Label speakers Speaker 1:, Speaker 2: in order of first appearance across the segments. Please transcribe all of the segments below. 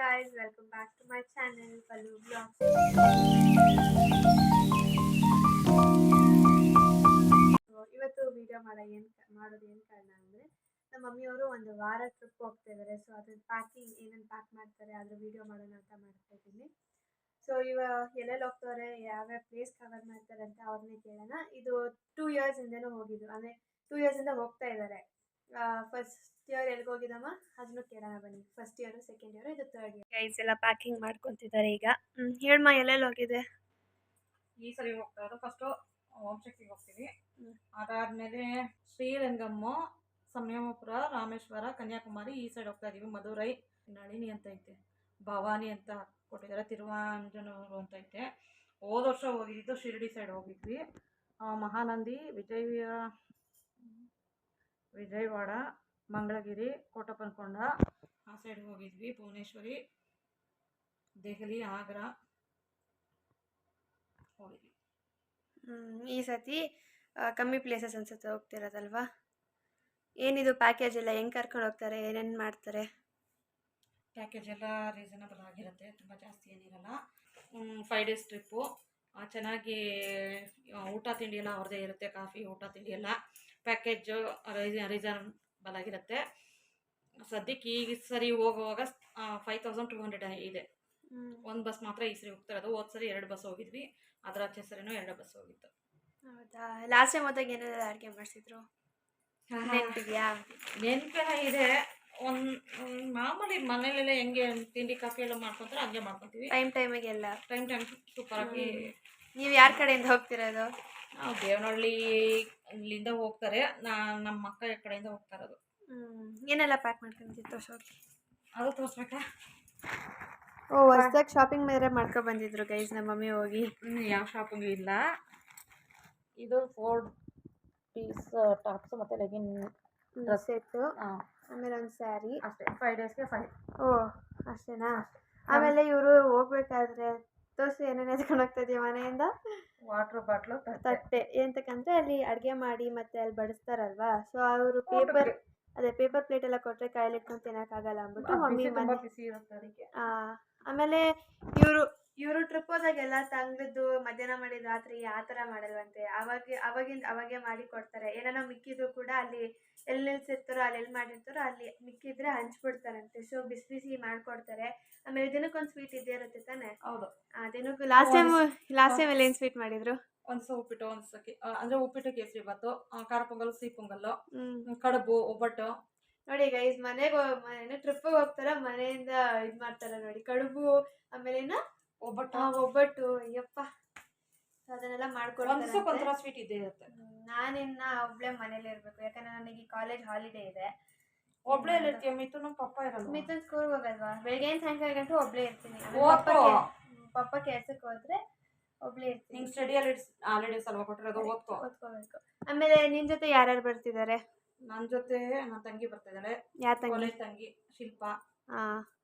Speaker 1: guys, welcome back to my channel, Palu Vlogs. ಇವತ್ತು video ಮಾಡೋ ಏನು ಮಾಡೋದು ಏನು ಕಾರಣ ಅಂದರೆ ನಮ್ಮ ಮಮ್ಮಿಯವರು ಒಂದು ವಾರ ಟ್ರಿಪ್ ಹೋಗ್ತಾ ಇದ್ದಾರೆ ಸೊ ಅದ್ರ ಪ್ಯಾಕಿಂಗ್ ಏನೇನು ಪ್ಯಾಕ್ ಮಾಡ್ತಾರೆ ಅದ್ರ ವಿಡಿಯೋ ಮಾಡೋಣ ಅಂತ ಮಾಡ್ತಾ ಇದ್ದೀನಿ. ಸೊ ಇವ ಎಲ್ಲೆಲ್ಲಿ ಹೋಗ್ತವ್ರೆ ಯಾವ್ಯಾವ ಪ್ಲೇಸ್ ಕವರ್ ಮಾಡ್ತಾರೆ ಅಂತ ಅವ್ರನ್ನೇ ಕೇಳೋಣ. ಇದು ಟೂ ಇಯರ್ಸ್ ಇಂದನೂ ಹೋಗಿದ್ದು ಅಂದರೆ ಟೂ ಇಯರ್ಸಿಂದ ಹೋಗ್ತಾ ಇದ್ದಾರೆ ಫಸ್ಟ್ ಇಯರ್ ಎಲ್ಲಿಗೆ ಹೋಗಿದ್ದಮ್ಮ? ಅದನ್ನು ಕೇಳೋಣ ಬನ್ನಿ. ಫಸ್ಟ್ ಇಯರ್ ಸೆಕೆಂಡ್ ಇಯರ್ ಇದು ತರ್ಡ್ ಇಯರ್ ಗೈಸ್ ಎಲ್ಲ ಪ್ಯಾಕಿಂಗ್ ಮಾಡ್ಕೊತಿದ್ದಾರೆ ಈಗ. ಹ್ಮ್, ಹೇಳ್ಮ ಎಲ್ಲೆಲ್ಲಿ ಹೋಗಿದೆ?
Speaker 2: ಈ ಸರಿ ಹೋಗ್ತಾ ಇರೋದು. ಫಸ್ಟು ವಂಶಕ್ತಿಗೆ ಹೋಗ್ತೀವಿ.
Speaker 1: ಅದಾದಮೇಲೆ
Speaker 2: ಅದಾದ್ಮೇಲೆ ಶ್ರೀರಂಗಮ್ಮ ಸಂಯಮಪುರ ರಾಮೇಶ್ವರ ಕನ್ಯಾಕುಮಾರಿ ಈ ಸೈಡ್ ಹೋಗ್ತಾ ಇದೀವಿ. ಮಧುರೈ ನಳಿನಿ ಅಂತ ಐತೆ. ಭವಾನಿ ಅಂತ ಕೊಟ್ಟಿದ್ದಾರೆ. ತಿರುವಾಂಜನೂರು ಅಂತ ಐತೆ. ಹೋದ ವರ್ಷ ಹೋಗಿದ್ದು ಶಿರಡಿ ಸೈಡ್ ಹೋಗಿದ್ವಿ. ಮಹಾನಂದಿ ವಿಜಯ ವಿಜಯವಾಡ ಮಂಗಳಗಿರಿ ಕೋಟಪ್ಪನಕೊಂಡ ಆ ಸೈಡ್ ಹೋಗಿದ್ವಿ. ಭುವನೇಶ್ವರಿ ದೆಹಲಿ ಆಗ್ರಾ ಹೋಗಿದ್ವಿ.
Speaker 1: ಈ ಸತಿ ಕಮ್ಮಿ ಪ್ಲೇಸಸ್ ಅನ್ಸುತ್ತೆ ಹೋಗ್ತಿರೋದಲ್ವಾ? ಏನಿದು ಪ್ಯಾಕೇಜ್ ಎಲ್ಲ ಹೆಂಗೆ ಕರ್ಕೊಂಡು ಹೋಗ್ತಾರೆ ಏನೇನು ಮಾಡ್ತಾರೆ?
Speaker 2: ಪ್ಯಾಕೇಜ್ ಎಲ್ಲ ರೀಸನಬಲ್ ಆಗಿರುತ್ತೆ ತುಂಬ ಜಾಸ್ತಿ ಏನಿರಲ್ಲ. ಫೈವ್ ಡೇಸ್ ಟ್ರಿಪ್ಪು ಚೆನ್ನಾಗಿ ಊಟ ತಿಂಡಿ ಎಲ್ಲ ಅವ್ರದ್ದೇ ಇರುತ್ತೆ ಕಾಫಿ ಊಟ ತಿಂಡಿ ಎಲ್ಲ. ಪ್ಯಾಕೇಜು ರೀಸನಬಲ್ ಆಗಿರುತ್ತೆ ಸದ್ಯಕ್ಕೆ ಈಗ ಸರಿ ಹೋಗುವಾಗ ಫೈವ್ ತೌಸಂಡ್ ಟು ಹಂಡ್ರೆಡ್ ಇದೆ. ಒಂದು ಬಸ್ ಮಾತ್ರ ಈ ಸರಿ ಹೋಗ್ತಾರೆ ಅದು ಹೋದ ಸರಿ ಎರಡು ಬಸ್ ಹೋಗಿದ್ವಿ. ಅದರ ಆಚೆ ಸರಿನೂ ಎರಡು ಬಸ್ ಹೋಗಿತ್ತು.
Speaker 1: ಹೌದಾ? ಲಾಸ್ಟ್ ಟೈಮ್ ಹೋದಾಗ ಏನೆಲ್ಲ ಅಡುಗೆ ಮಾಡಿಸಿದ್ರು? ನೆನಪಿದ್ಯಾ?
Speaker 2: ನೆನಪೆಲ್ಲ ಇದೆ. ಒಂದು ಮಾಮೂಲಿ ಮನೇಲೆಲ್ಲ ಹೆಂಗೆ ತಿಂಡಿ ಕಾಫಿ ಎಲ್ಲ ಮಾಡ್ಕೊಂತಾರೆ ಹಂಗೆ ಮಾಡ್ಕೊತೀವಿ.
Speaker 1: ಟೈಮ್ ಟೈಮಿಗೆಲ್ಲ
Speaker 2: ಟೈಮ್ ಟೈಮ್ ಸೂಪರಾಗಿ
Speaker 1: ನೀವು ಯಾರ ಕಡೆಯಿಂದ ಹೋಗ್ತಿರೋದು?
Speaker 2: ದೇವನಹಳ್ಳಿ ಇಲ್ಲಿಂದ ಹೋಗ್ತಾರೆ. ನಾ ನಮ್ಮ ಅಕ್ಕ ಕಡೆಯಿಂದ ಹೋಗ್ತಾ ಇರೋದು
Speaker 1: ಏನೆಲ್ಲ ಪ್ಯಾಕ್ ಮಾಡ್ಕೊಂಡಿದ್ದು ತೋರ್ಸೋಕೆ
Speaker 2: ಅದು ತೋರಿಸ್ಬೇಕಾ?
Speaker 1: ಓ ಹೊಸ್ದಾಗಿ ಶಾಪಿಂಗ್ ಮೇಲೆ ಮಾಡ್ಕೊ ಬಂದಿದ್ರು ಗೈಸ್ ನಮ್ಮ ಮಮ್ಮಿ ಹೋಗಿ.
Speaker 2: ಯಾವ ಶಾಪಿಂಗ್ ಇಲ್ಲ. ಇದು ಫೋರ್ ಪೀಸ್ ಟಾಪ್ಸ್ ಮತ್ತು ಲೆಗಿನ್ ಡ್ರೆಸ್
Speaker 1: ಇತ್ತು ಆಮೇಲೆ ಒಂದು ಸ್ಯಾರಿ
Speaker 2: ಅಷ್ಟೇ ಫೈವ್ ಡೇಸ್ಗೆ ಫೈವ್
Speaker 1: ಓ ಅಷ್ಟೇನಾ? ಆಮೇಲೆ ಇವರು ಹೋಗ್ಬೇಕಾದ್ರೆ ತೋರಿಸಿ ಏನೇನು ಎತ್ಕೊಂಡು ಹೋಗ್ತಾ ಇದೀವಿ ಮನೆಯಿಂದ?
Speaker 2: ವಾಟ್ರ್ ಬಾಟ್ಲು ತಟ್ಟೆ.
Speaker 1: ಎಂತಕ್ಕಂದ್ರೆ ಅಲ್ಲಿ ಅಡುಗೆ ಮಾಡಿ ಮತ್ತೆ ಅಲ್ಲಿ ಬಡಿಸ್ತಾರಲ್ವಾ? ಸೊ ಅವರು ಪೇಪರ್ ಅದೇ ಪೇಪರ್ ಪ್ಲೇಟ್ ಎಲ್ಲ ಕೊಟ್ಟರೆ ಕೈಯಲ್ಲಿ ಇಟ್ಕೊಂಡು ಆಗಲ್ಲ ಅಂದ್ಬಿಟ್ಟು ಮಮ್ಮಿ ಮನೆ ಆಮೇಲೆ ಇವರು ಇವರು ಟ್ರಿಪ್ ಹೋದಾಗೆಲ್ಲ ತಂಗದ್ದು ಮಧ್ಯಾಹ್ನ ಮಾಡಿದ ರಾತ್ರಿ ಆ ಥರ ಮಾಡಲ್ವಂತೆ. ಅವಾಗ ಅವಾಗಿಂದ ಅವಾಗೆ ಮಾಡಿ ಕೊಡ್ತಾರೆ. ಏನಾನ ಮಿಕ್ಕಿದ್ರು ಕೂಡ ಅಲ್ಲಿ ಎಲ್ಲಿ ಸೇರ್ತಾರೋ ಅಲ್ಲಿ ಎಲ್ಲಿ ಮಾಡಿರ್ತಾರೋ ಅಲ್ಲಿ ಮಿಕ್ಕಿದ್ರೆ ಹಂಚ್ಬಿಡ್ತಾರಂತೆ. ಸೊ ಬಿಸಿ ಬಿಸಿ ಮಾಡ್ಕೊಡ್ತಾರೆ. ಆಮೇಲೆ ದಿನಕ್ಕೊಂದು ಸ್ವೀಟ್ ಇದ್ದೇ ಇರುತ್ತೆ ತಾನೆ?
Speaker 2: ಹೌದು.
Speaker 1: ಆ, ದಿನಕ್ಕೂ ಲಾಸ್ಟ್ ಟೈಮ್ ಲಾಸ್ಟ್ ಟೈಮ್ ಅಲ್ಲಿ ಏನು ಸ್ವೀಟ್ ಮಾಡಿದ್ರು?
Speaker 2: ಒಂದು ಸ ಉಪ್ಪಿಟ್ಟು ಒಂದು ಸತಿ ಅಂದ್ರೆ ಉಪ್ಪಿಟ್ಟು ಕೇಸರಿ ಬಾತು ಆ, ಖಾರ ಪೊಂಗಲ್ ಸಿಹಿ ಪೊಂಗಲ್ಲು
Speaker 1: ಹ್ಮ್.
Speaker 2: ಕಡುಬು ಒಬ್ಬಟ್ಟು.
Speaker 1: ನೋಡಿ ಗೈಸ್ ಮನೆಗೆ ಮನೆ ಟ್ರಿಪ್ ಹೋಗ್ತಾರ? ಮನೆಯಿಂದ ಇದು ಮಾಡ್ತಾರ ನೋಡಿ ಕಡುಬು ಆಮೇಲೆ
Speaker 2: ಒಬ್ಬಟ್ಟು.
Speaker 1: ಆ, ಒಬ್ಬಟ್ಟು ಅಯ್ಯಪ್ಪ. ಅದನ್ನೆಲ್ಲ
Speaker 2: ಒಂದು
Speaker 1: ಮಾಡ್ಕೊಡ್ತಾರೆ
Speaker 2: ಸ್ವೀಟ್ ಇದ್ದೇ ಇರುತ್ತೆ.
Speaker 1: ನಾನಿನ್ನ ಒಬ್ಳೆ ಮನೇಲಿ ಇರ್ಬೇಕು. ಯಾಕಂದ್ರೆ ನನಗೆ ಕಾಲೇಜ್ ಹಾಲಿಡೇ ಇದೆ.
Speaker 2: ಒಬ್ಳೆ ಇರ್ತೀಯ? ನಮ್ಮ ಪಪ್ಪ ಇರಲ್ಲ
Speaker 1: ಮಿಥುನ್ ಸ್ಕೂಲ್ಗೆ ಹೋಗಲ್ವಾ? ಬೆಳಗ್ಗೆ ಸಾಯಂಕಾಲ ಗಂಟು ಒಬ್ಳೆ ಇರ್ತೀನಿ. ಪಪ್ಪ ಕೆಲ್ಸಕ್ಕೆ ಹೋದ್ರೆ ಒಬ್ಳೆ ಇರ್ತೀನಿ.
Speaker 2: ನಿಂಗೆ ಸ್ಟಡಿ ಅಲ್ಲಿ ಆಲ್ರೆಡಿ ಸ್ವಲ್ಪ ಕೊಟ್ಟಿರೋದು? ಓದ್ಕೋ.
Speaker 1: ಓದ್ಕೋಬೇಕು. ಆಮೇಲೆ ನಿನ್ ಜೊತೆ ಯಾರ್ಯಾರು ಬರ್ತಿದ್ದಾರೆ?
Speaker 2: ನನ್ನ ಜೊತೆ ನನ್ನ ತಂಗಿ ಬರ್ತಾ ಇದ್ದಾಳೆ
Speaker 1: ಯಾರ ತಂಗಿ?
Speaker 2: ಕಾಲೇಜ್ ತಂಗಿ ಶಿಲ್ಪ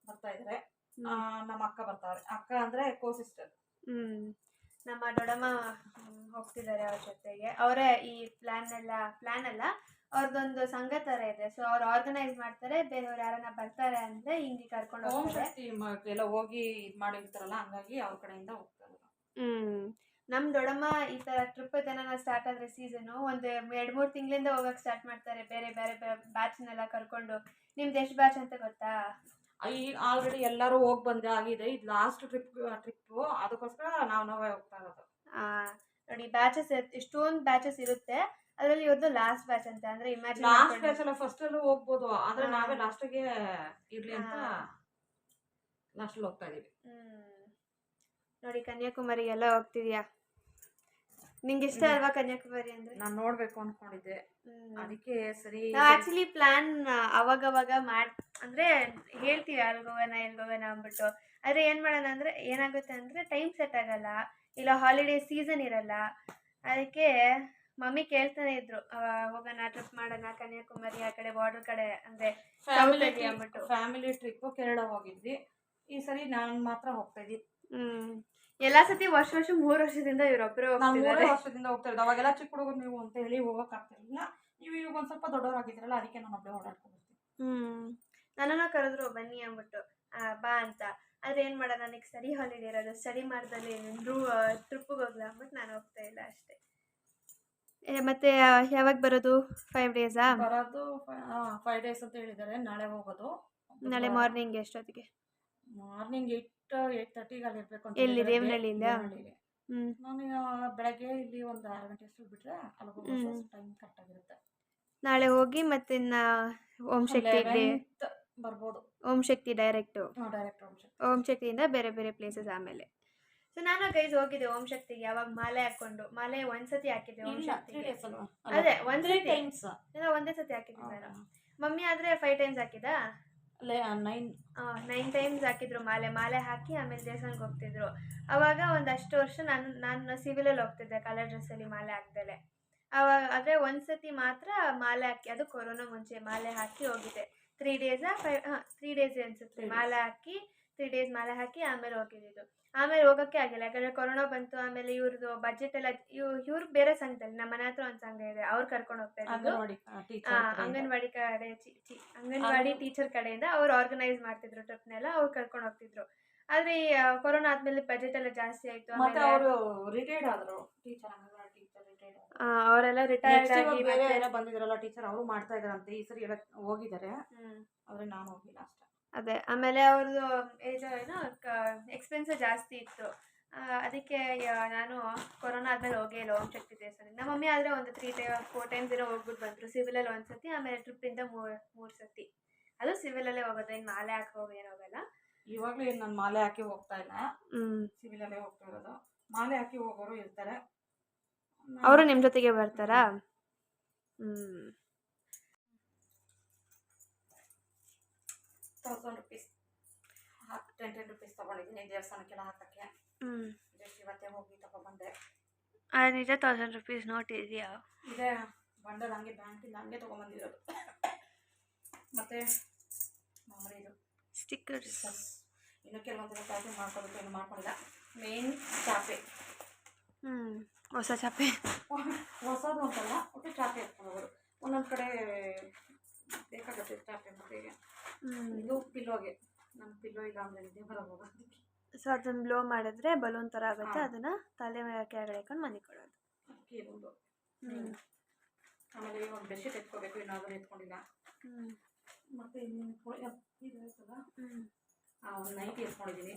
Speaker 2: ಬರ್ತಾ ಇದ್ದಾರೆ ನಮ್ಮ ಅಕ್ಕ ಬರ್ತಾವ್ರೆ. ಅಕ್ಕ ಅಂದ್ರೆ ಕೋ ಸಿಸ್ಟರ್
Speaker 1: ಹ್ಮ್. ನಮ್ಮ ದೊಡ್ಡಮ್ಮ ಹೋಗ್ತಿದ್ದಾರೆ ಅವ್ರ ಜೊತೆಗೆ. ಅವರೇ ಈ ಪ್ಲಾನ್ ಎಲ್ಲ ಪ್ಲಾನ್ ಅಲ್ಲ ಅವ್ರದ್ದೊಂದು ಸಂಘ ತರ ಇದೆ. ಸೊ ಅವ್ರು ಆರ್ಗನೈಸ್ ಮಾಡ್ತಾರೆ ಬೇರೆಯವ್ರು ಯಾರನ್ನ ಬರ್ತಾರೆ ಅಂದ್ರೆ ಹಿಂಗೆ ಕರ್ಕೊಂಡು ಹೋಗ್ತಾರೆ.
Speaker 2: ಶಕ್ತಿ ಮ- ಎಲ್ಲ ಹೋಗಿ ಇದು ಮಾಡಿರ್ತಾರಲ್ಲ ಹಂಗಾಗಿ ಅವ್ರ ಕಡೆಯಿಂದ ಹೋಗ್ತಾರೆ.
Speaker 1: ಹ್ಮ್. ನಮ್ ದೊಡ್ಡಮ್ಮ ಈ ತರ ಟ್ರಿಪ್ ಏನಾರ ಸ್ಟಾರ್ಟ್ ಆದ್ರೆ ಸೀಸನ್ ಒಂದು ಎರಡ್ ಮೂರ್ ತಿಂಗಳಿಂದ ಹೋಗಕ್ ಸ್ಟಾರ್ಟ್ ಮಾಡ್ತಾರೆ. ಬೇರೆ ಬೇರೆ ಬ್ಯಾಚ್ನೆಲ್ಲ ಕರ್ಕೊಂಡು. ನಿಮ್ದು ಎಷ್ಟು ಬ್ಯಾಚ್ ಅಂತ ಗೊತ್ತಾ?
Speaker 2: ಈಗ ಆಲ್ರೆಡಿ ಎಲ್ಲರೂ ಹೋಗಿ ಬಂದೆ ಆಗಿದೆ. ಇದು ಲಾಸ್ಟ್ ಟ್ರಿಪ್ ಟ್ರಿಪ್ಪು ಅದಕ್ಕೋಸ್ಕರ ನಾವು ನಾವೇ ಹೋಗ್ತಾ ಇರೋದು.
Speaker 1: ನೋಡಿ ಬ್ಯಾಚಸ್ ಇಷ್ಟೊಂದು ಬ್ಯಾಚಸ್ ಇರುತ್ತೆ. ಅದರಲ್ಲಿ ಇವತ್ತು ಲಾಸ್ಟ್ ಬ್ಯಾಚ್ ಅಂತ. ಅಂದ್ರೆ
Speaker 2: ಲಾಸ್ಟ್
Speaker 1: ಇಮ್ಯಾಜಿನ್
Speaker 2: ಬ್ಯಾಚ್ ಅಲ್ಲ ಫಸ್ಟ್ ಅಲ್ಲೂ ಹೋಗ್ಬೋದು. ಆದ್ರೆ
Speaker 1: ನಾವೇ
Speaker 2: ನಾವೇ ಲಾಸ್ಟಿಗೆ ಇರ್ಲಿ ಅಂತ. ಲಾಸ್ಟ್ ಹೋಗ್ತಾ ಇದೀವಿ.
Speaker 1: ನೋಡಿ ಕನ್ಯಾಕುಮಾರಿ ಎಲ್ಲ ಹೋಗ್ತಿದ್ಯಾ? ನಿಂಗೆ ಇಷ್ಟ ಅಲ್ವಾ ಕನ್ಯಾಕುಮಾರಿ ಅಂದ್ರೆ?
Speaker 2: ನಾನು ನೋಡ್ಬೇಕು ಅನ್ಕೊಂಡಿದ್ದೆ. ಅದಕ್ಕೆ ಸರಿ
Speaker 1: ನಾವು ಆಕ್ಚುಲಿ ಪ್ಲಾನ್ ಅವಾಗ ಮಾಡ್ ಅಂದ್ರೆ ಹೇಳ್ತೀವಿ ಅಲ್ಗ್ ಹೋಗೋಣ ಎಲ್ಗ್ ಹೋಗೋಣ ಅಂದ್ಬಿಟ್ಟು. ಆದ್ರೆ ಏನ್ ಮಾಡೋಣ ಅಂದ್ರೆ ಏನಾಗುತ್ತೆ ಅಂದ್ರೆ ಟೈಮ್ ಸೆಟ್ ಆಗಲ್ಲ. ಇಲ್ಲ ಹಾಲಿಡೇ ಸೀಸನ್ ಇರಲ್ಲ. ಅದಕ್ಕೆ ಮಮ್ಮಿ ಕೇಳ್ತಾನೆ ಇದ್ರು ಹೋಗೋಣ ಟ್ರಿಪ್ ಮಾಡೋಣ ಕನ್ಯಾಕುಮಾರಿ ಆ ಕಡೆ ಬಾರ್ಡರ್ ಕಡೆ ಅಂದ್ರೆ ಅಲ್ಲಿ
Speaker 2: ಫ್ಯಾಮಿಲಿ ಟ್ರಿಪ್ ಕೇರಳ ಹೋಗಿದ್ವಿ. ಈ ಸರಿ ನಾನು ಮಾತ್ರ ಹೋಗ್ತಾ
Speaker 1: ಇದ್ದೀನಿ. ಎಲ್ಲಾ ಸತಿ ವರ್ಷ ವರ್ಷ ಮೂರ್ ವರ್ಷದಿಂದ ಇವ್ರೊಬ್ರು
Speaker 2: ನಾನು ಮೂರೇ ವರ್ಷದಿಂದ ಹೋಗ್ತಾ ಇರೋದು. ಅವಾಗೆಲ್ಲ ಚಿಕ್ಕ ಹುಡುಗರು ನೀವು ಅಂತ ಹೇಳಿ ಹೋಗಕ್ ಆಗ್ತಿರ್ಲಿಲ್ಲ. ನೀವು ಈಗ ಒಂದ್ ಸ್ವಲ್ಪ ದೊಡ್ಡವರಾಗಿದ್ರಲ್ಲ ಅದಕ್ಕೆ ನಾನು ಒಬ್ಬಳೆ ಓಡಾಡ್ಕೊಂಡು
Speaker 1: ಹ್ಮ್. ನನ್ನನ್ನ ಕರೆದ್ರು ಬನ್ನಿ ಅಂದ್ಬಿಟ್ಟು ಆ, ಬಾ ಅಂತ. ಆದ್ರೆ ಏನ್ ಮಾಡೋಣ ನನಗೆ ಸ್ಟಡಿ ಹಾಲಿಡೇ ಇರೋದು. ಸ್ಟಡಿ ಮಾಡ್ದಲ್ಲಿ ಟ್ರಿಪ್ಪಿಗೆ ಹೋಗ್ಲ ಅಂದ್ಬಿಟ್ಟು ನಾನು ಹೋಗ್ತಾ ಇಲ್ಲ ಅಷ್ಟೇ. ಮತ್ತೆ ಯಾವಾಗ ಬರೋದು? ಫೈವ್ ಡೇಸಾ
Speaker 2: ಬರೋದು ಫೈವ್ ಡೇಸ್ ಅಂತ ಹೇಳಿದ್ದಾರೆ. ನಾಳೆ ಹೋಗೋದು.
Speaker 1: ನಾಳೆ ಮಾರ್ನಿಂಗ್ ಎಷ್ಟೊತ್ತಿಗೆ?
Speaker 2: ಮಾರ್ನಿಂಗ್ ಏಟ್ ಏಟ್ ತರ್ಟಿಗೆ ಅಲ್ಲಿ ಇರಬೇಕು ಅಂತ
Speaker 1: ಎಲ್ಲಿ
Speaker 2: ನಾನು ಆ, ಬೆಳಗ್ಗೆ ಇಲ್ಲಿ ಒಂದು ಆರು ಗಂಟೆ ಅಷ್ಟು ಬಿಟ್ರೆ ಅಲ್ಲಿ ಹೋಗೋ
Speaker 1: ಟೈಮ್
Speaker 2: ಟೈಮ್ ಕರೆಕ್ಟಾಗಿರುತ್ತೆ
Speaker 1: ನಾಳೆ ಹೋಗಿ ಮತ್ತೆ ಇನ್ನು ಓಂ ಶಕ್ತಿ ಇಲ್ಲಿ
Speaker 2: Eleventh ಬರ್ಬೋದು.
Speaker 1: ಓಂ ಶಕ್ತಿ ಡೈರೆಕ್ಟು
Speaker 2: ಡೈರೆಕ್ಟ್
Speaker 1: ಓಂ ಶಕ್ತಿಯಿಂದ ಬೇರೆ ಬೇರೆ ಪ್ಲೇಸಸ್ ಆಮೇಲೆ. ಸೊ ನಾನು ಗೈಸ್ ಹೋಗಿದ್ದೆ ಓಂ ಶಕ್ತಿಗೆ ಯಾವಾಗ ಮಾಲೆ ಹಾಕೊಂಡು ಮಾಲೆ ಒಂದ್ಸತಿ ಹಾಕಿದ್ದೆ ಓಂ
Speaker 2: ಇಲ್ಲ ತ್ರೀ
Speaker 1: ಶಕ್ತಿಗೆ
Speaker 2: ಡೇಸ್ ಅಲ್ವಾ?
Speaker 1: ಅದೇ ಒಂದ್
Speaker 2: ತ್ರೀ
Speaker 1: ಸತಿ
Speaker 2: ಟೈಮ್ಸ್
Speaker 1: ಇಲ್ಲ, ಒಂದೇ ಸತಿ ಹಾಕಿದ್ದೆ ನಾನು ಮಮ್ಮಿ ಆದ್ರೆ ಫೈವ್ ಟೈಮ್ಸ್ ಹಾಕಿದಾ
Speaker 2: ನೈನ್
Speaker 1: ನೈನ್ ಟೈಮ್ಸ್ ಹಾಕಿದ್ರು ಮಾಲೆ ಮಾಲೆ ಹಾಕಿ ಆಮೇಲೆ ದೇವಸ್ಥಾನಕ್ಕೆ ಹೋಗ್ತಿದ್ರು. ಅವಾಗ ಒಂದಷ್ಟು ವರ್ಷ ನಾನು ನಾನು ಸಿವಿಲಲ್ಲಿ ಹೋಗ್ತಿದ್ದೆ ಕಲರ್ ಡ್ರೆಸ್ಸಲ್ಲಿ ಮಾಲೆ ಹಾಕ್ದಲೆ. ಅವಾಗ ಆದರೆ ಒಂದ್ಸತಿ ಮಾತ್ರ ಮಾಲೆ ಹಾಕಿ ಅದು ಕೊರೋನಾ ಮುಂಚೆ ಮಾಲೆ ಹಾಕಿ ಹೋಗಿದ್ದೆ ತ್ರೀ ಡೇಸಾ ಫೈವ್ ಹಾಂ ತ್ರೀ ಡೇಸ್ ಅನ್ಸುತ್ತೆ ಮಾಲೆ ಹಾಕಿ ತ್ರೀ ಡೇಸ್ ಮಾಲೆ ಹಾಕಿ ಆಮೇಲೆ ಹೋಗಿದ್ದು ಆಮೇಲೆ ಹೋಗೋಕ್ಕೆ ಆಗಿಲ್ಲ. ಯಾಕಂದರೆ ಕೊರೋನಾ ಬಂತು ಆಮೇಲೆ ಇವ್ರದ್ದು ಬಜೆಟ್ ಎಲ್ಲ ಇವ್ ಇವ್ರಿಗೆ ಬೇರೆ ಸಂಘದಲ್ಲಿ ನಮ್ಮ ಮನೆ ಹತ್ರ ಒಂದು ಸಂಘ ಇದೆ. ಅವ್ರು ಕರ್ಕೊಂಡು ಹೋಗ್ತಾ ನೋಡಿ
Speaker 2: ಅಂಗನವಾಡಿ
Speaker 1: ಕಡೆ ಅಂಗನವಾಡಿ ಟೀಚರ್ ಕಡೆಯಿಂದ ಅವ್ರು ಆರ್ಗನೈಸ್ ಮಾಡ್ತಿದ್ರು ಟ್ರಿಪ್ನೆಲ್ಲ ಅವ್ರು ಕರ್ಕೊಂಡು ಹೋಗ್ತಿದ್ರು. ಆದ್ರೆ ಈ ಕೊರೋನಾ ಆದ್ಮೇಲೆ ಬಜೆಟ್ ಎಲ್ಲ ಜಾಸ್ತಿ ಆಯ್ತು. ಅವರೆಲ್ಲ ರಿಟೈರ್ಡ್ ಆಗಿ
Speaker 2: ಬಂದಿದ್ರಲ್ಲ ಟೀಚರ್ ಅವರು ಮಾಡ್ತಾ ಇದಾರಂತೆ ಈ ಸರಿ ಎಲ್ಲ ಹೋಗಿದ್ದಾರೆ. ಆದ್ರೆ ನಾನು ಹೋಗಿಲ್ಲ ಅಷ್ಟೇ.
Speaker 1: ಅದೇ ಆಮೇಲೆ ಅವ್ರದ್ದು ಏನು ಏನೋ ಎಕ್ಸ್ಪೆನ್ಸ್ ಜಾಸ್ತಿ ಇತ್ತು. ಅದಕ್ಕೆ ನಾನು ಕೊರೋನಾ ಆದ್ಮೇಲೆ ಹೋಗೇ ಇಲ್ಲ ಓಂ ಶಕ್ತಿ ದೇವಸ್ಥಾನಕ್ಕೆ ನಮ್ಮ ಮಮ್ಮಿ ಆದರೆ ಒಂದು ತ್ರೀ ಟೈ ಫೋರ್ ಟೈಮ್ಸ್ ಏನೋ ಹೋಗ್ಬಿಟ್ಟು ಬಂದರು ಸಿವಿಲಲ್ಲಿ ಒಂದು ಸತಿ ಆಮೇಲೆ ಟ್ರಿಪ್ಪಿಂದ ಮೂರು ಮೂರು ಸತಿ ಅದು ಸಿವಿಲಲ್ಲೇ ಹೋಗೋದು ಇನ್ನು ಮಾಲೆ ಹಾಕಿ ಏನು ಹೋಗಲ್ಲ
Speaker 2: ಇವಾಗಲೂ ಏನು ನಾನು ಮಾಲೆ ಹಾಕಿ ಹೋಗ್ತಾ ಇಲ್ಲ. ಸಿವಿಲಲ್ಲೇ ಹೋಗ್ತಾ ಇರೋದು. ಮಾಲೆ ಹಾಕಿ ಹೋಗೋರು ಇರ್ತಾರೆ.
Speaker 1: ಅವರು ನಿಮ್ಮ ಜೊತೆಗೆ ಬರ್ತಾರಾ? ಹ್ಞೂ
Speaker 2: ತೌಸಂಡ್ ರುಪೀಸ್ ಹಾಕಿ ಟೆನ್ ಟೆನ್ ರುಪೀಸ್ ತೊಗೊಂಡಿದ್ದೀನಿ ದೇವಸ್ಥಾನಕ್ಕೆಲ್ಲ ಹಾಕಕ್ಕೆ
Speaker 1: ಹ್ಞೂ
Speaker 2: ಜಸ್ಟ್ ಇವತ್ತೇ ಹೋಗಿ ತಗೊಬಂದೆ
Speaker 1: ನಿಜ ತೌಸಂಡ್ ರುಪೀಸ್ ನೋಟ್ ಇದೆಯಾ
Speaker 2: ಇದೇ ಬಂಡಲ್ ಹಂಗೆ ಬ್ಯಾಂಕಿಂದ ಹಂಗೆ ತೊಗೊಂಬಂದಿರೋದು ಮತ್ತು ಮಾಮೂಲಿ ಇದು
Speaker 1: ಸ್ಟಿಕ್ಕರ್ಸ್.
Speaker 2: ಇನ್ನು ಕೆಲವೊಂದು ಪ್ಯಾಕಿಂಗ್ ಮಾಡ್ಕೊಬೇಕು ಇನ್ನು ಮಾಡ್ಕೊಂಡಿಲ್ಲ ಮೇನ್ ಚಾಪೆ
Speaker 1: ಹ್ಞೂ ಹೊಸ ಚಾಪೆ
Speaker 2: ಹೊಸದು ಅಂತಲ್ಲ ಒಟ್ಟು ಚಾಪೆ ಎತ್ಕೊಳ್ಳೋರು ಒಂದೊಂದು ಕಡೆ ಬೇಕಾಗುತ್ತೆ
Speaker 1: ಮಕ್ಕಳಿಗೆ
Speaker 2: ಇದು ಪಿಲ್ಲೋಗೆ ನಮ್ಮ ಪಿಲ್ಲೋ ಇಲ್ಲ ಅಂದರೆ ನಿದ್ದೆ ಬರೋವಾಗ
Speaker 1: ಸೊ ಅದನ್ನ ಬ್ಲೋ ಮಾಡಿದ್ರೆ ಬಲೂನ್ ಥರ ಆಗುತ್ತೆ. ಅದನ್ನ ತಲೆ ಮೇಲೆ ಕೆಳಗಡೆ ಹಾಕೊಂಡು ಮನೆ ಕೊಡೋದು.
Speaker 2: ಆಮೇಲೆ ಈಗ ಒಂದು ಬೆಡ್ಶೀಟ್ ಎತ್ಕೋಬೇಕು ಇನ್ನಾದರೂ ಎತ್ಕೊಂಡಿಲ್ಲ. ಮತ್ತೆ ಇದು ಇರ್ತಲ್ಲ
Speaker 1: ಹ್ಞೂ
Speaker 2: ಒಂದು ನೈಟ್ ಎತ್ಕೊಂಡಿದ್ದೀನಿ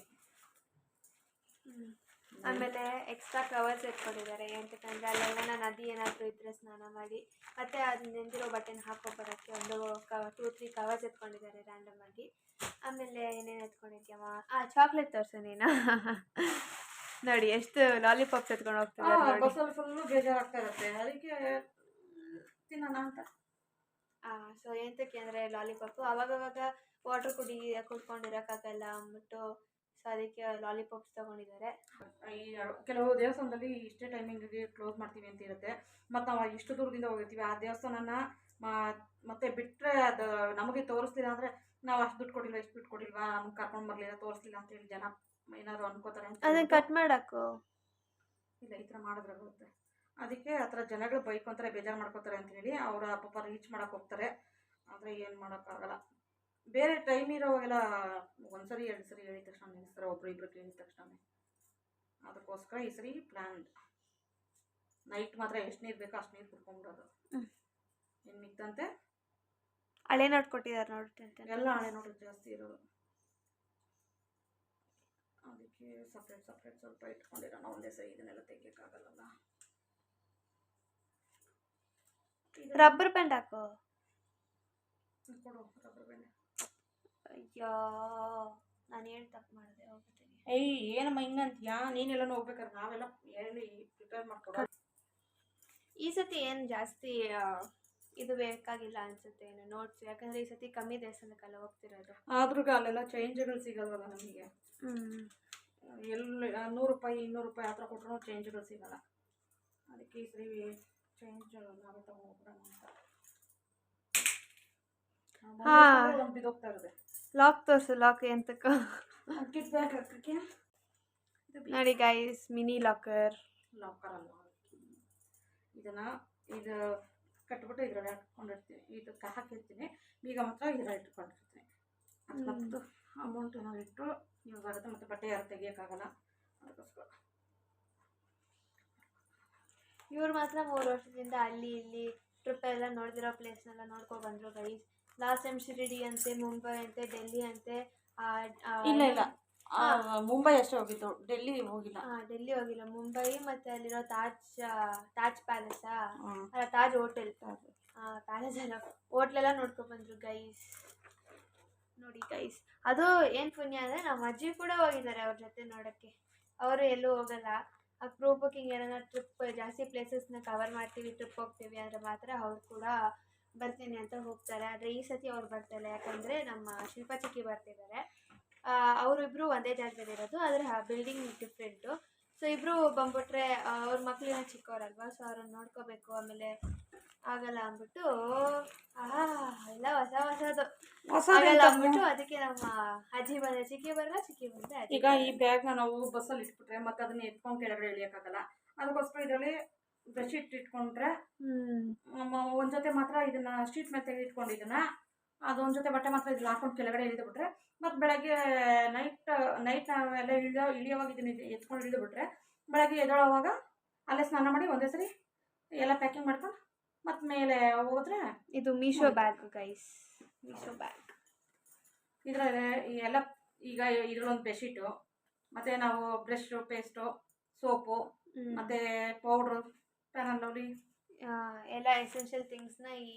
Speaker 1: ಹ್ಞೂ ಆಮೇಲೆ ಎಕ್ಸ್ಟ್ರಾ ಕವರ್ಸ್ ಎತ್ಕೊಂಡಿದ್ದಾರೆ ಏನಂತಂದರೆ ಅಲ್ಲೆಲ್ಲ ನಾನು ನದಿ ಏನಾದರೂ ಇದ್ದರೆ ಸ್ನಾನ ಮಾಡಿ ಮತ್ತೆ ಅದು ನೆಂದಿರೋ ಬಟ್ಟೆನ ಹಾಕೊಬರೋಕ್ಕೆ ಒಂದು ಕವ ಟೂ ತ್ರೀ ಕವರ್ಸ್ ಎತ್ಕೊಂಡಿದ್ದಾರೆ ರ್ಯಾಂಡಮ್ ಆಗಿ. ಆಮೇಲೆ ಏನೇನು ಎತ್ಕೊಂಡಿದ್ಯಮ್ಮ? ಆ ಚಾಕ್ಲೇಟ್ ತೋರಿಸು ನೀನು. ನೋಡಿ ಎಷ್ಟು ಲಾಲಿಪಾಪ್ಸ್ ಎತ್ಕೊಂಡು
Speaker 2: ಹೋಗ್ತಾರೆ ಫುಲ್ಲು ಬೇಜಾರಾಗ್ತಾ ಇರುತ್ತೆ. ಅದಕ್ಕೆ ತಿನ್ನೋಣ ಅಂತ.
Speaker 1: ಸೊ ಎಂತಕ್ಕೆ ಅಂದರೆ ಲಾಲಿಪಾಪು ಅವಾಗವಾಗ ವಾಟರ್ ಕುಡಿ ಕುಡ್ಕೊಂಡಿರೋಕ್ಕಾಗಲ್ಲ ಅಂದ್ಬಿಟ್ಟು ಸೊ ಅದಕ್ಕೆ ಲಾಲಿಪಾಪ್ಸ್ ತಗೊಂಡಿದ್ದಾರೆ.
Speaker 2: ಈ ಕೆಲವು ದೇವಸ್ಥಾನದಲ್ಲಿ ಇಷ್ಟೇ ಟೈಮಿಂಗಿಗೆ ಕ್ಲೋಸ್ ಮಾಡ್ತೀವಿ ಅಂತ ಇರುತ್ತೆ. ಮತ್ತು ನಾವು ಇಷ್ಟು ದೂರದಿಂದ ಹೋಗಿರ್ತೀವಿ. ಆ ದೇವಸ್ಥಾನನ ಮತ್ತೆ ಬಿಟ್ಟರೆ ಅದು ನಮಗೆ ತೋರಿಸ್ಲಿಲ್ಲ ಅಂದರೆ ನಾವು ಅಷ್ಟು ದುಡ್ಡು ಕೊಡಿಲ್ಲ ಇಷ್ಟು ದುಡ್ಡು ಕೊಡಿಲ್ವಾ ನಮ್ಗೆ ಕರ್ಕೊಂಡು ಬರಲಿಲ್ಲ ತೋರಿಸ್ಲಿಲ್ಲ ಅಂತ ಹೇಳಿ ಜನ ಏನಾದ್ರು ಅನ್ಕೋತಾರೆ
Speaker 1: ಅದನ್ನ ಕಟ್ ಮಾಡಾಕು
Speaker 2: ಇಲ್ಲ ಈ ಥರ ಮಾಡಿದ್ರೆ ಬರುತ್ತೆ ಅದಕ್ಕೆ ಆ ಥರ ಜನಗಳು ಬೈಕೊಂತಾರೆ ಬೇಜಾರು ಮಾಡ್ಕೋತಾರೆ ಅಂತ ಹೇಳಿ ಅವರ ಪಾಪ ರೀಚ್ ಮಾಡಕ್ಕೆ ಹೋಗ್ತಾರೆ. ಆದರೆ ಏನು ಮಾಡೋಕ್ಕಾಗಲ್ಲ ಬೇರೆ ಟೈಮ್ ಇರೋವಾಗೆಲ್ಲ ಒಂದ್ಸರಿ ಎರಡು ಸರಿ ಹೇಳಿದ ತಕ್ಷಣ ನಿಲ್ಲಿಸ್ತಾರೆ ಒಬ್ರು ಇಬ್ರು ಕೇಳಿದ ತಕ್ಷಣ ಅದಕ್ಕೋಸ್ಕರ ಈ ಸರಿ ಪ್ಲ್ಯಾನ್ ನೈಟ್ ಮಾತ್ರ ಎಷ್ಟು ನೀರು ಬೇಕೋ ಅಷ್ಟು ನೀರು
Speaker 1: ಕುಡ್ಕೊಂಡ್ಬಿಡೋದು.
Speaker 2: ಇನ್ನು ಮಿಕ್ಕಂತೆ
Speaker 1: ಹಳೆ ನೋಟ್ ಕೊಟ್ಟಿದ್ದಾರೆ ನೋಡಿ
Speaker 2: ಎಲ್ಲ ಹಳೆ ನೋಡಿ ಜಾಸ್ತಿ ಇರೋದು. ಅದಕ್ಕೆ ಸಪ್ರೇಟ್ ಸಪ್ರೇಟ್ ಸ್ವಲ್ಪ ಇಟ್ಕೊಂಡಿರೋಣ. ಒಂದೇ ಸರಿ ಇದನ್ನೆಲ್ಲ ತೆಗಿಯೋಕ್ಕಾಗಲ್ಲ
Speaker 1: ರಬ್ಬರ್ ಬ್ಯಾಂಡ್ ಹಾಕು.
Speaker 2: ಕೊಡು ರಬ್ಬರ್ ಬ್ಯಾಂಡ್
Speaker 1: ಅಯ್ಯೋ ನಾನು ಏನು ತಪ್ಪು ಮಾಡಿದೆ ಹೋಗ್ತೀನಿ
Speaker 2: ಏಯ್ ಏನಮ್ಮ ಹಿಂಗಂತೀಯಾ ನೀನೆಲ್ಲ ಹೋಗ್ಬೇಕಾದ್ರೆ ನಾವೆಲ್ಲ ಹೇಳಿ ಪ್ರಿಪೇರ್ ಮಾಡ್ಕೊಡೋ
Speaker 1: ಈ ಸತಿ ಏನು ಜಾಸ್ತಿ ಇದು ಬೇಕಾಗಿಲ್ಲ ಅನ್ಸುತ್ತೆ ಏನು ನೋಟ್ಸ್ ಯಾಕಂದ್ರೆ ಈ ಸತಿ ಕಮ್ಮಿ ದೇವಸ್ಥಾನಕ್ಕೆಲ್ಲ ಹೋಗ್ತಿರೋದು.
Speaker 2: ಆದ್ರೂ ಅಲ್ಲೆಲ್ಲ ಚೇಂಜ್ಗಳು ಸಿಗಲ್ವಲ್ಲ ನಮಗೆ? ಎಲ್ಲಿ ನೂರು ರೂಪಾಯಿ ಇನ್ನೂರು ರೂಪಾಯಿ ಆ ಥರ ಕೊಟ್ಟರು ಚೇಂಜ್ಗಳು ಸಿಗಲ್ಲ. ಅದಕ್ಕೆ ಈ ಸರಿ ಚೇಂಜ್ ನಾವೇ ತಗೊಂಡೋಗ್ಬಿಡೋಣ ಅಂತ. ಇರುತ್ತೆ
Speaker 1: ಲಾಕ್ ತೋರಿಸು ಲಾಕ್ ಎಂತಕ್ಕ ನೋಡಿ ಗೈಸ್ ಮಿನಿ ಲಾಕರ್
Speaker 2: ಲಾಕರ್ ಅಲ್ಲ. ಇದನ್ನ ಇದು ಕಟ್ಬಿಟ್ಟು ಇದರಲ್ಲಿ ಹಾಕೊಂಡಿರ್ತೀನಿ ಇದಕ್ಕೆ ಹಾಕಿರ್ತೀನಿ. ಈಗ ಮಾತ್ರ ಇದರಲ್ಲಿ ಇಟ್ಕೊಂಡಿರ್ತೀನಿ. ಮತ್ತು ಅಮೌಂಟ್ ಏನಾದ್ರು ಇಟ್ಟು ಯೂಸ್ ಆಗುತ್ತೆ ಮತ್ತು ಬಟ್ಟೆ ಯಾರು ತೆಗಿಯೋಕ್ಕಾಗಲ್ಲ. ಅದಕ್ಕೋಸ್ಕರ.
Speaker 1: ಇವ್ರು ಮಾತ್ರ ಮೂರು ವರ್ಷದಿಂದ ಅಲ್ಲಿ ಇಲ್ಲಿ ಟ್ರಿಪ್ ಎಲ್ಲ ನೋಡಿದಿರೋ ಪ್ಲೇಸ್ನೆಲ್ಲ ನೋಡ್ಕೊ ಬಂದ್ರು ಗೈಸ್ ಲಾಸ್ಟ್ ಟೈಮ್ ಶಿರಿಡಿ ಅಂತೆ ಮುಂಬೈ ಅಂತೆ ಡೆಲ್ಲಿ ಅಂತೆ
Speaker 2: ಇಲ್ಲ ಇಲ್ಲ. ಮುಂಬೈ ಅಷ್ಟೇ ಹೋಗಿದ್ದು. ಡೆಲ್ಲಿ ಹೋಗಿಲ್ಲ.
Speaker 1: ಡೆಲ್ಲಿ ಹೋಗಿಲ್ಲ. ಮುಂಬೈ ಮತ್ತೆ ಅಲ್ಲಿರೋ ತಾಜ್ ತಾಜ್ ಪ್ಯಾಲೇಸ್. ಅಲ್ಲ ತಾಜ್ ಹೋಟೆಲ್ ಪ್ಯಾಲೇಸ್ ಅಲ್ಲ. ಹೋಟ್ಲೆಲ್ಲ ನೋಡ್ಕೊಂಡ್ ಬಂದ್ರು ಗೈಸ್ ನೋಡಿ ಗೈಸ್ ಅದು ಏನ್ ಪುಣ್ಯ ಅಂದ್ರೆ ನಮ್ಮ ಅಜ್ಜಿ ಕೂಡ ಹೋಗಿದ್ದಾರೆ ಅವ್ರ ಜೊತೆ ನೋಡಕ್ಕೆ. ಅವರು ಎಲ್ಲೂ ಹೋಗಲ್ಲ. ಅಪ್ರೂಪಕ್ಕೆ ಹಿಂಗೆ ಏನಾರ ಟ್ರಿಪ್ ಜಾಸ್ತಿ ಪ್ಲೇಸಸ್ನ ಕವರ್ ಮಾಡ್ತೀವಿ ಟ್ರಿಪ್ ಹೋಗ್ತೀವಿ ಅಂದ್ರೆ ಮಾತ್ರ ಅವ್ರು ಕೂಡ ಬರ್ತೀನಿ ಅಂತ ಹೋಗ್ತಾರೆ. ಆದರೆ ಈ ಸತಿ ಅವ್ರು ಬರ್ತಾರೆ. ಯಾಕಂದರೆ ನಮ್ಮ ಶಿಲ್ಪಾ ಚಿಕ್ಕಿ ಬರ್ತಿದ್ದಾರೆ. ಅವರಿಬ್ಬರು ಒಂದೇ ಜಾಗದಲ್ಲಿ ಇರೋದು. ಆದರೆ ಬಿಲ್ಡಿಂಗ್ ಡಿಫ್ರೆಂಟು ಸೊ ಇಬ್ಬರು ಬಂದ್ಬಿಟ್ರೆ ಅವ್ರ ಮಕ್ಕಳಿನ ಚಿಕ್ಕವರಲ್ವಾ? ಸೊ ಅವ್ರನ್ನ ನೋಡ್ಕೋಬೇಕು. ಆಮೇಲೆ ಆಗಲ್ಲ ಅಂದ್ಬಿಟ್ಟು ಎಲ್ಲ ಹೊಸ ಹೊಸದು. ಆಗಲ್ಲ ಅಂದ್ಬಿಟ್ಟು ಅದಕ್ಕೆ ನಮ್ಮ ಅಜ್ಜಿ ಬಂದ ಚಿಕ್ಕಿ ಬರಲ್ಲ ಚಿಕ್ಕಿ ಬಂದ್ರೆ
Speaker 2: ಈಗ ಈ ಬ್ಯಾಗ್ನ ನಾವು ಬಸ್ಸಲ್ಲಿ ಇಟ್ಬಿಟ್ರೆ ಮತ್ತೆ ಅದನ್ನ ಎತ್ಕೊಂಡು ಕೆಳಗಡೆ ಇಳಿಯೋಕ್ಕಾಗಲ್ಲ ಅದಕ್ಕೋಸ್ಕರ ಇದರಲ್ಲಿ ಬೆಡ್ಶೀಟ್ ಇಟ್ಕೊಂಡ್ರೆ ಒಂದು ಜೊತೆ ಮಾತ್ರ ಇದನ್ನ ಶೀಟ್ ಮೇಲೆ ತೆಗೆದು ಇಟ್ಕೊಂಡು ಇದನ್ನ ಅದೊಂದ್ ಜೊತೆ ಬಟ್ಟೆ ಮಾತ್ರ ಇದನ್ನ ಹಾಕೊಂಡು ಕೆಳಗಡೆ ಇಳಿದುಬಿಟ್ರೆ ಮತ್ತೆ ಬೆಳಗ್ಗೆ ನೈಟ್ ನೈಟ್ ನಾವೆಲ್ಲ ಇಳಿಯೋ ಇಳಿಯೋವಾಗ ಇದನ್ನ ಇದು ಎತ್ಕೊಂಡು ಇಳಿದು ಬಿಟ್ರೆ ಬೆಳಗ್ಗೆ ಎದೊಳವಾಗ ಅಲ್ಲೇ ಸ್ನಾನ ಮಾಡಿ ಒಂದೇ ಸರಿ ಎಲ್ಲ ಪ್ಯಾಕಿಂಗ್ ಮಾಡ್ಕೊಂಡು ಮತ್ತೆ ಮೇಲೆ ಹೋದ್ರೆ
Speaker 1: ಇದು Meesho bag guys Meesho bag
Speaker 2: ಇದರಲ್ಲಿ ಎಲ್ಲ ಈಗ ಇದ್ರಲ್ಲೊಂದು ಬೆಡ್ಶೀಟು ಮತ್ತೆ ನಾವು ಬ್ರಷ್ ಪೇಸ್ಟು ಸೋಪು ಮತ್ತೆ ಪೌಡ್ರು ಲವ್ಲಿ
Speaker 1: ಎಲ್ಲ ಎಸೆನ್ಷಿಯಲ್ ಥಿಂಗ್ಸ್ನ ಈ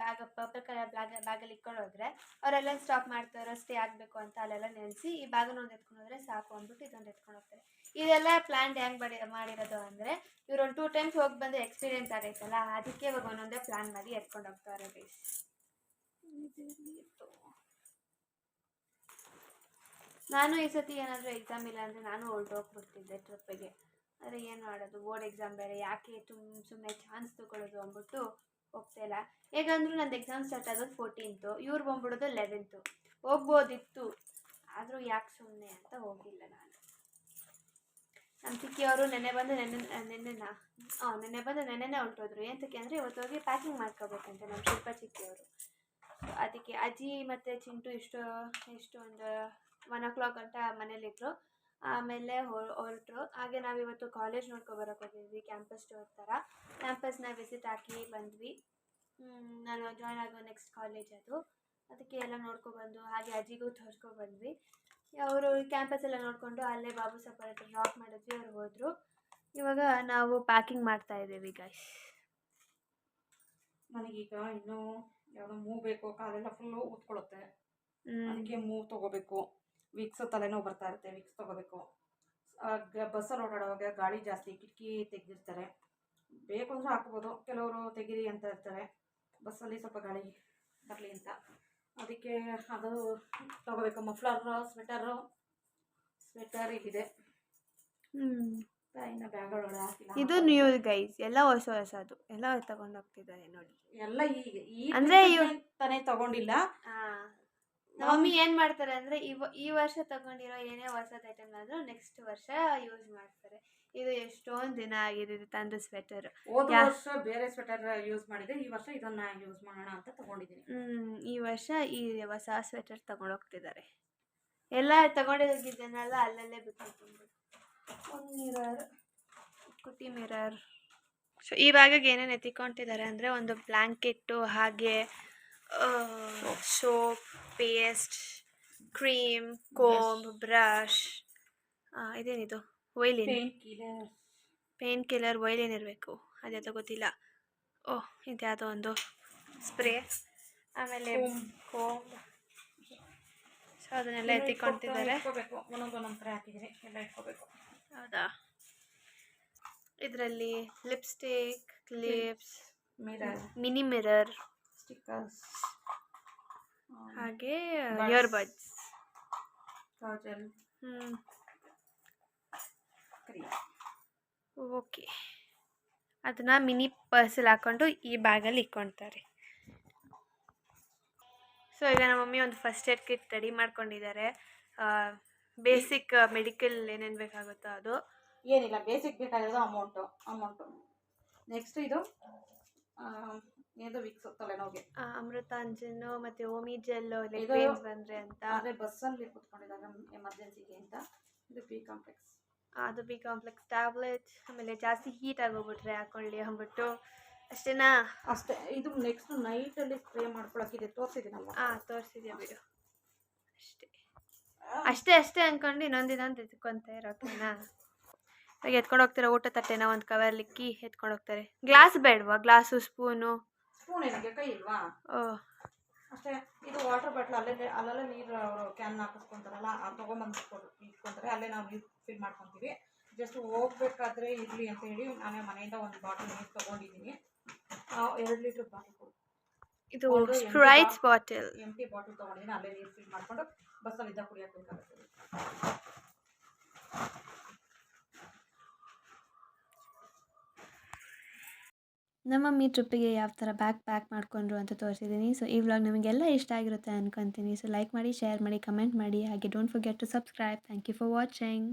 Speaker 1: ಬ್ಯಾಗ್ ಪರ್ಪಲ್ ಕಲರ್ ಬ್ಯಾಗ್ ಬ್ಯಾಗಲ್ಲಿ ಇಟ್ಕೊಂಡು ಹೋದ್ರೆ ಅವರೆಲ್ಲ ಸ್ಟಾಪ್ ಮಾಡ್ತಾರೆ ಸ್ಟೇ ಆಗಬೇಕು ಅಂತ ಅಲ್ಲೆಲ್ಲ ನೆನೆಸಿ ಈ ಬ್ಯಾಗನ್ನು ಒಂದು ಎತ್ಕೊಂಡು ಹೋದ್ರೆ ಸಾಕು ಅಂದ್ಬಿಟ್ಟು ಇದೊಂದು ಎತ್ಕೊಂಡು ಹೋಗ್ತಾರೆ. ಇದೆಲ್ಲ ಪ್ಲ್ಯಾನ್ ಹೆಂಗೆ ಮಾಡಿ, ಮಾಡಿರೋದು ಅಂದರೆ ಇವ್ರು ಟೂ ಟೈಮ್ಸ್ ಹೋಗಿ ಬಂದು ಎಕ್ಸ್ಪೀರಿಯೆನ್ಸ್ ಆಗೈತಲ್ಲ, ಅದಕ್ಕೆ ಇವಾಗ ಒಂದೊಂದೇ ಪ್ಲ್ಯಾನ್ ಮಾಡಿ ಎತ್ಕೊಂಡು ಹೋಗ್ತಾರೆ ಗೈಸ್ ನಾನು ಈ ಸತಿ ಏನಾದರೂ ಎಕ್ಸಾಮ್ ಇಲ್ಲ ಅಂದರೆ ನಾನು ಹೊರಟೋಗ್ಬಿಡ್ತಿದ್ದೆ ಟ್ರಿಪ್ಪಿಗೆ ಆದರೆ ಏನು ಮಾಡೋದು? ಬೋರ್ಡ್ ಎಕ್ಸಾಮ್ ಬೇರೆ. ಯಾಕೆ ತುಂಬ ಸುಮ್ಮನೆ ಚಾನ್ಸ್ ತೊಗೊಳ್ಳೋದು ಅಂದ್ಬಿಟ್ಟು ಹೋಗ್ತಾ ಇಲ್ಲ. ಹೇಗಂದ್ರೂ ನಂದು ಎಕ್ಸಾಮ್ ಸ್ಟಾರ್ಟ್ ಆಗೋದು ಫೋರ್ಟೀನ್ತು ಇವ್ರು ಬಂದ್ಬಿಡೋದು ಲೆವೆಂತು ಹೋಗ್ಬೋದಿತ್ತು. ಆದರೂ ಯಾಕೆ ಸುಮ್ಮನೆ ಅಂತ ಹೋಗಿಲ್ಲ ನಾನು. ನಮ್ಮ ಚಿಕ್ಕಿಯವರು ನೆನ್ನೆ ಬಂದು ನೆನ್ನೆ, ನೆನ್ನೆನ? ಹಾಂ ನೆನ್ನೆ ಬಂದು ನೆನ್ನೆನೇ ಹೊರಟೋದ್ರು. ಏನಕ್ಕೆ ಅಂದರೆ ಇವತ್ತು ಹೋಗಿ ಪ್ಯಾಕಿಂಗ್ ಮಾಡ್ಕೋಬೇಕಂತೆ ನಮ್ಮ ಶಿಲ್ಪ ಚಿಕ್ಕಿಯವರು ಅದಕ್ಕೆ ಅಜ್ಜಿ ಮತ್ತು ಚಿಂಟು ಇಷ್ಟು ಎಷ್ಟು ಒಂದು ಒನ್ ಓ ಕ್ಲಾಕ್ ಅಂತ ಮನೇಲಿದ್ರು. ಆಮೇಲೆ ಹೊರಟರು ಹಾಗೆ ನಾವು ಇವತ್ತು ಕಾಲೇಜ್ ನೋಡ್ಕೊ ಬರೋಕೆ ಹೋಗಿದ್ವಿ ಕ್ಯಾಂಪಸ್ ಟೂರ್ ಥರ ಕ್ಯಾಂಪಸ್ನ ವಿಸಿಟ್ ಹಾಕಿ ಬಂದ್ವಿ. ನಾನು ಜಾಯ್ನ್ ಆಗೋ ನೆಕ್ಸ್ಟ್ ಕಾಲೇಜ್ ಅದು. ಅದಕ್ಕೆ ಎಲ್ಲ ನೋಡ್ಕೊಬಂದು ಹಾಗೆ ಅಜ್ಜಿಗೂ ತೋರಿಸ್ಕೊ ಬಂದ್ವಿ. ಅವರು ಕ್ಯಾಂಪಸ್ ಎಲ್ಲ ನೋಡಿಕೊಂಡು ಅಲ್ಲೇ ಬಾಬು ಸಫರ್ ಹತ್ರ ಡ್ರಾಪ್ ಮಾಡಿದ್ವಿ ಅವ್ರು ಹೋದರು. ಇವಾಗ ನಾವು ಪ್ಯಾಕಿಂಗ್ ಮಾಡ್ತಾ ಇದ್ದೀವಿ ಗಾಯ್ಸ್
Speaker 2: ನನಗೀಗ ಇನ್ನೂ ಯಾವುದೋ ಮೂವ್ ಬೇಕು ಕಾಲೆಲ್ಲ ಫುಲ್ಲು ಊದ್ಕೊಳ್ಳುತ್ತೆ ಅದಕ್ಕೆ ಮೂವ್ ತಗೋಬೇಕು. ವಿಕ್ಸ್ ತಲೆನೋವು ಬರ್ತಾ ಇರುತ್ತೆ ವಿಕ್ಸ್ ತಗೋಬೇಕು. ಬಸ್ಸಲ್ಲಿ ಓಡಾಡುವಾಗ ಗಾಳಿ ಜಾಸ್ತಿ ಕಿಟಕಿ ತೆಗೆದಿರ್ತಾರೆ. ಬೇಕು ಅಂದರೆ ಹಾಕ್ಬೋದು ಕೆಲವರು ತೆಗೀರಿ ಅಂತ ಇರ್ತಾರೆ. ಬಸ್ಸಲ್ಲಿ ಸ್ವಲ್ಪ ಗಾಳಿ ಬರಲಿ ಅಂತ. ಅದಕ್ಕೆ ಅದು ತಗೋಬೇಕು ಮಫ್ಲರು ಸ್ವೆಟರು ಸ್ವೆಟರ್ ಇಲ್ಲಿದೆ. ಇನ್ನು ಬ್ಯಾಗ್ ಒಳಗಡೆ ಹಾಕಿಲ್ಲ.
Speaker 1: ಇದು ನ್ಯೂ ಗೈಸ್ ಎಲ್ಲ ಹೊಸ ಹೊಸದು. ಎಲ್ಲ ತಗೊಂಡು ಹೋಗ್ತಿದ್ದಾರೆ ನೋಡಿ.
Speaker 2: ಎಲ್ಲ ಈಗ ಈ
Speaker 1: ಅಂದ್ರೆ
Speaker 2: ತಾನೇ ತಗೊಂಡಿಲ್ಲ.
Speaker 1: ಮಮ್ಮಿ ಏನು ಮಾಡ್ತಾರೆ ಅಂದ್ರೆ ಇವ ಈ ವರ್ಷ ತಗೊಂಡಿರೋ ಏನೇ ಹೊಸದು ಐಟಮ್ ಆದ್ರೂ ನೆಕ್ಸ್ಟ್ ವರ್ಷ ಯೂಸ್ ಮಾಡ್ತಾರೆ. ಇದು ಎಷ್ಟೊಂದ್ ದಿನ ಆಗಿದೆ ತಂದ ತಂದು ಸ್ವೆಟರ್
Speaker 2: ಹೋದ ವರ್ಷ ಬೇರೆ ಸ್ವೆಟರ್ ಯೂಸ್ ಮಾಡಿದೆ ಈ ವರ್ಷ ಇದನ್ನ ಯೂಸ್ ಮಾಡೋಣ ಅಂತ ತಗೊಂಡಿದ್ದೀನಿ.
Speaker 1: ಈ ವರ್ಷ ಈ ಹೊಸ ಸ್ವೆಟರ್ ತಗೊಂಡ್ ಹೋಗ್ತಿದ್ದಾರೆ. ಎಲ್ಲ ತಗೊಂಡಿದ್ದನ್ನೆಲ್ಲ ಅಲ್ಲಲ್ಲೇ ಬಿಟ್ಟು
Speaker 2: ಒಂದು ಮಿರರ್
Speaker 1: ಕುಟಿ ಮಿರರ್ ಸೊ ಇವಾಗ ಏನೇನು ಎತ್ತಿಕೊಂಡಿದ್ದಾರೆ ಅಂದರೆ ಒಂದು ಬ್ಲ್ಯಾಂಕೆಟ್ಟು ಹಾಗೆ soap paste cream comb brush ಇದೇನಿದು? ವೈಲಿನ್
Speaker 2: ಪೇನ್
Speaker 1: ಕಿಲ್ಲರ್ ವೈಲಿನ್ ಇರಬೇಕು. ಅದ್ಯಾವುದೋ ಗೊತ್ತಿಲ್ಲ. ಓಹ್ ಇದ್ಯಾವುದೋ ಒಂದು ಸ್ಪ್ರೇ ಆಮೇಲೆ ಕೋಂಬ್ ಸೊ ಅದನ್ನೆಲ್ಲ
Speaker 2: ಇಟ್ಕೋಬೇಕು
Speaker 1: ಹೌದಾ? ಇದರಲ್ಲಿ lipstick clips
Speaker 2: mirror
Speaker 1: mini mirror
Speaker 2: stickers
Speaker 1: ಹಾಗೆ. Earbuds
Speaker 2: kajal
Speaker 1: okay. ಅದನ್ನು ಮಿನಿ ಪರ್ಸಲ್ಲಿ ಹಾಕ್ಕೊಂಡು ಈ ಬ್ಯಾಗಲ್ಲಿ ಇಕ್ಕೊಳ್ತಾರೆ ಸೊ ಈಗ ನಮ್ಮ ಮಮ್ಮಿ ಒಂದು ಫಸ್ಟ್ ಏಡ್ ಕಿಟ್ ರೆಡಿ ಮಾಡ್ಕೊಂಡಿದ್ದಾರೆ. ಬೇಸಿಕ್ ಮೆಡಿಕಲ್ ಏನೇನು ಬೇಕಾಗುತ್ತೋ ಅದು.
Speaker 2: ಏನಿಲ್ಲ ಬೇಸಿಕ್ ಬೇಕಾಗಿರೋದು ಅಮೌಂಟು ಅಮೌಂಟು ನೆಕ್ಸ್ಟ್ ಇದು ಏನದು ವಿಕ್ಸ್ ತಲೆನೋವಿಗೆ
Speaker 1: ಅಮೃತಾಂಜನು ಮತ್ತೆ ಓಮಿ ಜೆಲ್ ಲೆಗ್ ಪೇನ್ಸ್ ಬಂದ್ರೆ ಅಂತ.
Speaker 2: ಬಸ್ ಅಲ್ಲಿ ಕುತ್ಕೊಂಡಿದ್ದಾಗ ಎಮರ್ಜೆನ್ಸಿಗೆ ಅಂತ. ಇದು ಬಿ ಕಾಂಪ್ಲೆಕ್ಸ್
Speaker 1: ಅದು ಬಿ ಕಾಂಪ್ಲೆಕ್ಸ್ ಟ್ಯಾಬ್ಲೆಟ್ ಆಮೇಲೆ ಜಾಸ್ತಿ ಹೀಟ್ ಆಗೋಗ್ಬಿಟ್ರೆ ಹಾಕೊಳ್ಳಿ ಅಂದ್ಬಿಟ್ಟು. ಅಷ್ಟೇನಾ?
Speaker 2: ಅಷ್ಟೇ ಇದು ನೆಕ್ಸ್ಟ್ ನೈಟ್ ಅಲ್ಲಿ ಸ್ಪ್ರೇ ಮಾಡ್ಕೊಳಕ್ಕಿದೆ ತೋರಿಸಿದ್ದೀನಲ್ವ?
Speaker 1: ಹಾ ತೋರಿಸಿದ್ಯಾ ಬಿಡು. ಅಷ್ಟೇ. ಅಷ್ಟೇ ಅಷ್ಟೇ ಅನ್ಕೊಂಡು ಇನ್ನೊಂದು ಅಂತ ಎತ್ಕೊಂತ ಇರೋಕೆನಾ ಎತ್ಕೊಂಡು ಹೋಗ್ತಾರೆ ಊಟ ತಟ್ಟೆನ ಒಂದು ಕವರ್ ಲಿಕ್ಕಿ ಎತ್ಕೊಂಡು ಹೋಗ್ತಾರೆ. ಗ್ಲಾಸ್ ಬೇಡವಾ? ಗ್ಲಾಸು ಸ್ಪೂನು
Speaker 2: ಸ್ಪೂನ್ ಏನಕ್ಕೆ ಕೈ ಇಲ್ವಾ? ಅಷ್ಟೇ ಇದು ವಾಟರ್ ಬಾಟ್ಲ್ ಅಲ್ಲೇ ಅಲ್ಲಲ್ಲೇ ನೀರು ಅವರು ಕ್ಯಾನ್ ಹಾಕಿಸ್ಕೊಂತಾರಲ್ಲ ಅದು ತೊಗೊಂಬಂದು ಇಟ್ಕೊಂತಾರೆ. ಅಲ್ಲೇ ನಾವು ನೀರು ಫಿಲ್ ಮಾಡ್ಕೊತೀವಿ. ಜಸ್ಟ್ ಹೋಗ್ಬೇಕಾದ್ರೆ ಇರಲಿ ಅಂತ ಹೇಳಿ ನಾನೇ ಮನೆಯಿಂದ ಒಂದು ಬಾಟಲ್ ನೀರು ತೊಗೊಂಡಿದ್ದೀನಿ ಎರಡು ಲೀಟ್ರ್ ಬಾಟಲ್ ಕೊಡು.
Speaker 1: ಇದು
Speaker 2: ಸ್ಪ್ರೈಟ್
Speaker 1: ಬಾಟಲ್
Speaker 2: ಎಂಟಿ ಬಾಟಲ್ ತೊಗೊಂಡಿದ್ದೀನಿ ಅಲ್ಲೇ ನೀರು ಫಿಲ್ ಮಾಡಿಕೊಂಡು ಬಸ್ಸಲ್ಲಿದ್ದ ಕುಡಿಯೋಕೆ ಬೇಕಾಗುತ್ತೆ.
Speaker 1: ನಮ್ಮ ಮಮ್ಮಿ ಟ್ರಿಪ್ಪಿಗೆ ಯಾವ ಥರ ಬ್ಯಾಗ್ ಪ್ಯಾಕ್ ಮಾಡ್ಕೊಂಡ್ರು ಅಂತ ತೋರಿಸಿದ್ದೀನಿ. ಸೊ ಈ ವ್ಲಾಗ್ ನಿಮಗೆಲ್ಲ ಇಷ್ಟ ಆಗಿರುತ್ತೆ ಅನ್ಕೊತೀನಿ. ಸೊ ಲೈಕ್ ಮಾಡಿ ಶೇರ್ ಮಾಡಿ ಕಮೆಂಟ್ ಮಾಡಿ. ಹಾಗೆ don't forget to subscribe thank you for watching